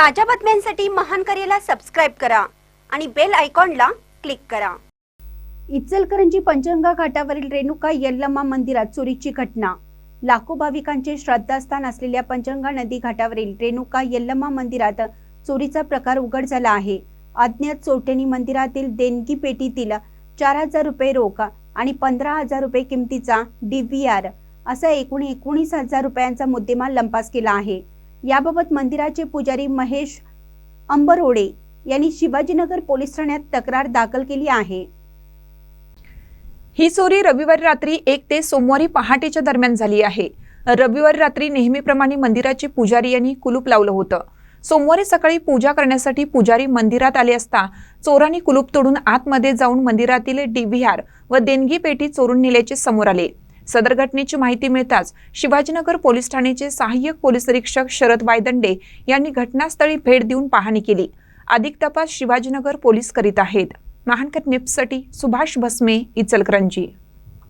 ताज्या बातम्यांसाठी महान करेला सबस्क्राईब करा आणि बेल आयकॉनला क्लिक करा. इचलकरंजी पंचगंगा घाटावरील रेणुका यल्लम्मा मंदिरात चोरीची घटना. लाखो भाविकांचे श्रद्धास्थान असलेल्या पंचगंगा नदी घाटावरील रेणुका यल्लम्मा मंदिरात चोरीचा प्रकार उघड झाला आहे. अज्ञात चोरट्यांनी मंदिरातील देणगी पेटीतील चार हजार रुपये रोख आणि पंधरा हजार रुपये किमतीचा डी व्ही आर असा एकूण एकोणीस हजार रुपयांचा मुद्देमाल लंपास केला आहे. याबाबत मंदिराचे पुजारी महेश अंबरोडे यांनी शिवाजीनगर पोलीस ठाण्यात तक्रार दाखल केली आहे. ही चोरी रविवारी रात्री एक ते सोमवारी पहाटेच्या दरम्यान झाली आहे. रविवारी रात्री नेहमीप्रमाणे मंदिराचे पुजारी यांनी कुलूप लावलं होतं. सोमवारी सकाळी पूजा करण्यासाठी पुजारी मंदिरात आले असता चोरांनी कुलूप तोडून आतमध्ये जाऊन मंदिरातील डीव्हीआर व देणगी पेटी चोरून नेल्याचे समोर आले. सदर घटनेची माहिती मिळताच शिवाजीनगर पोलीस ठाण्याचे सहाय्यक पोलीस निरीक्षक शरद वायदंडे यांनी घटनास्थळी भेट देऊन पाहणी केली. अधिक तपास शिवाजीनगर पोलीस करीत आहेत. महानकत निप्ससाठी सुभाष भस्मे इचलकरंजी.